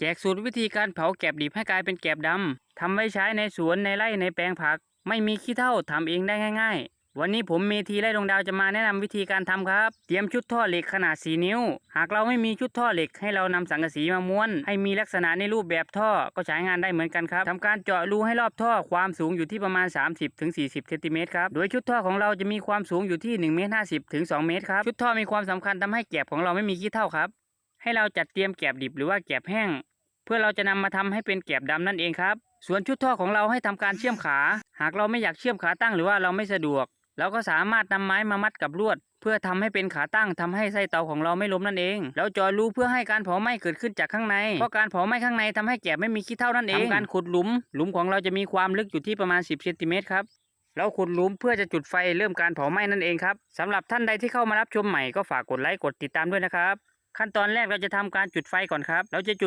แจกสูตรวิธีการเผาแกบดิบให้กลายเป็นแกบดำทำไว้ใช้ในสวนในไร่ในแปลงผัก ไม่มีขี้เถ้าทำเองได้ง่าย ๆ วันนี้ผมเมทีไร่ดวงดาวจะมาแนะนำวิธีการทำครับ เตรียมชุดท่อเหล็กขนาด 4 นิ้ว หากเราไม่มีชุดท่อเหล็กให้เรานำสังกะสีมาม้วน ให้มีลักษณะในรูปแบบท่อก็ใช้งานได้เหมือนกันครับทำการเจาะรูให้รอบท่อความสูงอยู่ที่ประมาณ 30-40เซนติเมตรครับโดยชุดท่อของเราจะมีความสูงอยู่ที่1เมตร50ถึง2เมตรครับชุดท่อมีความสำคัญทำให้แกบของเราไม่มีขี้เถ้าครับ ให้เราจัดเตรียมแกบดิบหรือว่าแกบแห้ง เพื่อเราจะนำมาทำให้เป็นแกบดำนั่นเองครับ ส่วนชุดท่อของเราให้ทำการเชื่อมขา หากเราไม่อยากเชื่อมขาตั้งหรือว่าเราไม่สะดวก เราก็สามารถนำไม้มามัดกับลวด เพื่อทำให้เป็นขาตั้งทำให้ไส้เตาของเราไม่ล้มนั่นเองแล้วเจอรูเพื่อให้การเผาไหม้เกิดขึ้นจากข้างในเพราะการเผาไหม้ข้างในทำให้แกบไม่มีขี้เถ้านั่นเองทำการขุดหลุม หลุมของเราจะมีความลึกอยู่ที่ประมาณ 10เซนติเมตรครับเราขุดหลุมเพื่อจะจุดไฟเริ่มการเผาไหม้นั่นเองครับสำหรับท่านใดที่เข้ามารับชมใหม่ก็ฝากกดไลค์กดติดตามด้วยนะครับ ขั้นตอนแรกเราจะทำการจุดไฟก่อนครับ เราจะจุด